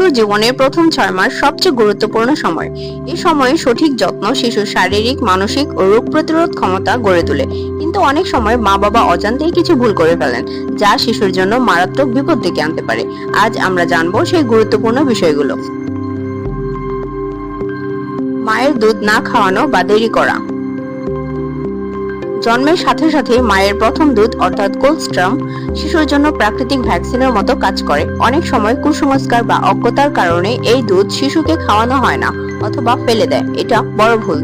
শিশুর জীবনের প্রথম ছয় মাস সবচেয়ে গুরুত্বপূর্ণ সময়। এই সময়ে সঠিক যত্ন শিশুর শারীরিক, মানসিক ও রোগ প্রতিরোধ ক্ষমতা গড়ে তোলে। কিন্তু অনেক সময় মা বাবা অজান্তেই কিছু ভুল করে ফেলেন, যা শিশুর জন্য মারাত্মক বিপদ ডেকে আনতে পারে। আজ আমরা জানব সেই গুরুত্বপূর্ণ বিষয়গুলো। মায়ের দুধ না খাওয়ানো বা দেরি করা। জন্মের সাথে সাথে মায়ের প্রথম দুধ, অর্থাৎ কোলস্ট্রাম, শিশুর জন্য প্রাকৃতিক ভ্যাকসিনের মতো কাজ করে। অনেক সময় কুসংস্কার বা অজ্ঞতার কারণে এই দুধ শিশুকে খাওয়ানো হয় না অথবা ফেলে দেয়। এটা বড় ভুল।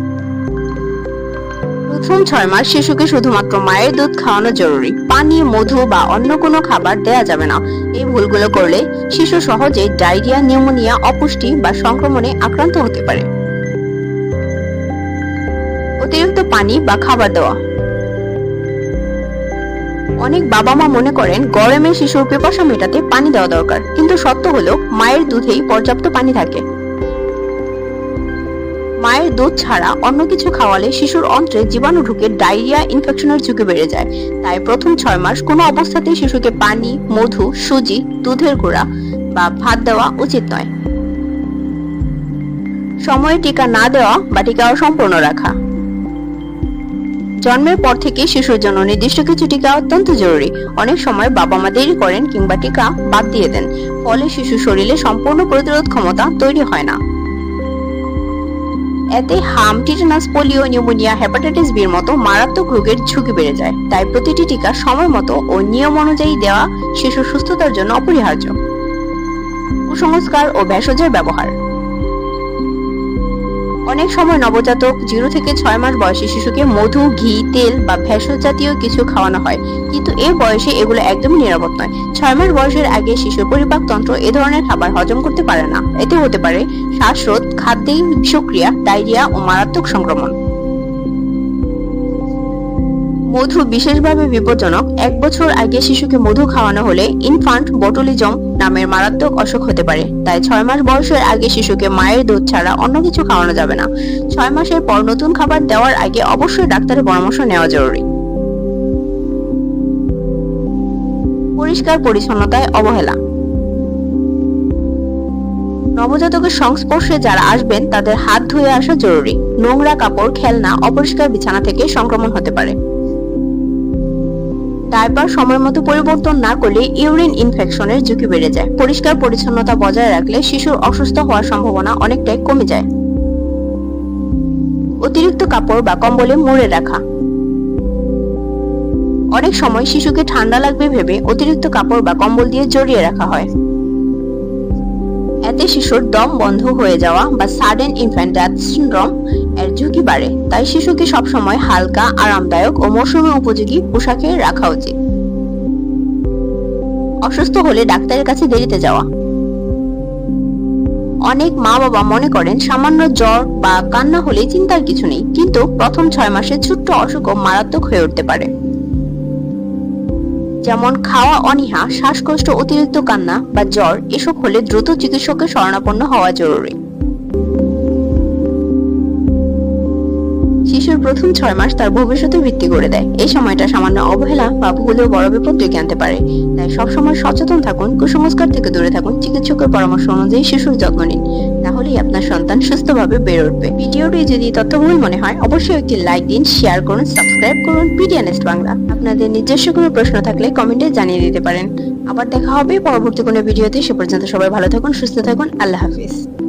প্রথম ছয় মাস শিশুকে শুধুমাত্র মায়ের দুধ খাওয়ানো জরুরি। পানি, মধু বা অন্য কোনো খাবার দেয়া যাবে না। এই ভুলগুলো করলে শিশু সহজে ডায়রিয়া, নিউমোনিয়া, অপুষ্টি বা সংক্রমণে আক্রান্ত হতে পারে। অতিরিক্ত পানি বা খাবার দেওয়া। অনেক বাবা মা মনে করেন গরমে শিশুর পিপাসা মেটাতে পানি দেওয়া দরকার। কিন্তু সত্য হলো, মায়ের দুধেই পর্যাপ্ত পানি থাকে। মায়ের দুধ ছাড়া অন্য কিছু খাওয়ালে শিশুর অন্ত্রে জীবাণু ঢুকে ডায়রিয়া ইনফেকশনের ঝুঁকি বেড়ে যায়। তাই প্রথম ছয় মাস কোনো অবস্থাতেই শিশুকে পানি, মধু, সুজি, দুধের গুঁড়া বা ভাত দেওয়া উচিত নয়। সময়ে টিকা না দেওয়া বা টিকা অসম্পূর্ণ রাখা। জন্মের পর থেকে শিশুর জন্য নির্দিষ্ট কিছু টিকা অত্যন্ত জরুরি। অনেক সময় বাবা মা দেরি করেন কিংবা টিকা বাদ দিয়ে দেন, ফলে শিশু শরীরে সম্পূর্ণ প্রতিরোধ ক্ষমতা তৈরি হয় না। এতে হাম, টিটানাস, পোলিও, নিউমোনিয়া, হেপাটাইটিস বির মতো মারাত্মক রোগের ঝুঁকি বেড়ে যায়। তাই প্রতিটি টিকা সময় মতো ও নিয়ম অনুযায়ী দেওয়া শিশুর সুস্থতার জন্য অপরিহার্য। কুসংস্কার ও ভেষজের ব্যবহার। অনেক সময় নবজাতক জিরো থেকে ছয় মাস বয়সী শিশুকে মধু, ঘি, তেল বা ভেষজ জাতীয় কিছু খাওয়ানো হয়। কিন্তু এই বয়সে এগুলো একদমই নিরাপদ নয়। ছয় মাস বয়সের আগে শিশুর পরিপাকতন্ত্র এ ধরনের খাবার হজম করতে পারে না। এতে হতে পারে শ্বাসরোধ, খাদ্যে বিষক্রিয়া, ডায়রিয়া ও মারাত্মক সংক্রমণ। মধু বিশেষভাবে বিপজ্জনক। এক বছর আগে শিশুকে মধু খাওয়ানো হলে ইনফান্ট বটুলিজম নামের মারাত্মক অসুখ হতে পারে। তাই ছয় মাস বয়সের আগে শিশুকে মায়ের দুধ ছাড়া অন্য কিছু খাওয়ানো যাবে না। ছয় মাসের পর নতুন খাবার দেওয়ার আগে অবশ্যই ডাক্তারের পরামর্শ নেওয়া জরুরি। পরিষ্কার পরিচ্ছন্নতায় অবহেলা। নবজাতকের সংস্পর্শে যারা আসবেন, তাদের হাত ধুয়ে আসা জরুরি। নোংরা কাপড়, খেলনা, অপরিষ্কার বিছানা থেকে সংক্রমণ হতে পারে। ডায়পার সময় মতো পরিবর্তন না করলে ইউরিন ইনফেকশনের ঝুঁকি বেড়ে যায়। পরিষ্কার পরিচ্ছন্নতা বজায় রাখলে শিশুর অসুস্থ হওয়ার সম্ভাবনা অনেকটাই কমে যায়। অতিরিক্ত কাপড় বা কম্বলে মুড়ে রাখা। অনেক সময় শিশুকে ঠান্ডা লাগবে ভেবে অতিরিক্ত কাপড় বা কম্বল দিয়ে জড়িয়ে রাখা হয়। এতে শিশুর দম বন্ধ হয়ে যাওয়া বা সাডেন ইনফ্যান্ট ডেথ সিনড্রোম এর ঝুঁকি বাড়ে, তাই শিশুকে সবসময় হালকা, আরামদায়ক ও মৌসুমী উপযোগী পোশাকে রাখা উচিত। অসুস্থ হলে ডাক্তারের কাছে দেরিতে যাওয়া। অনেক মা বাবা মনে করেন, সামান্য জ্বর বা কান্না হলে চিন্তার কিছু নেই, কিন্তু প্রথম ছয় মাসে ছোট্ট অসুখও মারাত্মক হয়ে উঠতে পারে। যেমন খাওয়া অনীহা, শ্বাসকষ্ট, অতিরিক্ত কান্না বা জ্বর, এসব হলে দ্রুত চিকিৎসকের শরণাপন্ন হওয়া জরুরি। শিশুর প্রথম ছয় মাস তার ভবিষ্যতে ভিত্তি করে দেয়। এই সময়টা সামান্য অবহেলা বা ভুলেও বড় বিপদ ডেকে আনতে পারে। তাই সবসময় সচেতন থাকুন, কুসংস্কার থেকে দূরে থাকুন, চিকিৎসকের পরামর্শ অনুযায়ী শিশুর যত্ন নিন। তাহলেই আপনার সন্তান সুস্থভাবে বেড়ে উঠবে। ভিডিওটি যদি তথ্যবহুল মনে হয়, অবশ্যই একটি লাইক দিন শেয়ার করুন সাবস্ক্রাইব করুন পিডিয়ানেস্ট বাংলা। আপনাদের নিজস্ব কোনো প্রশ্ন থাকলে কমেন্টে জানিয়ে দিতে পারেন। আবার দেখা হবে পরবর্তী কোনো ভিডিওতে। সে পর্যন্ত সবাই ভালো থাকুন, সুস্থ থাকুন। আল্লাহ হাফিজ।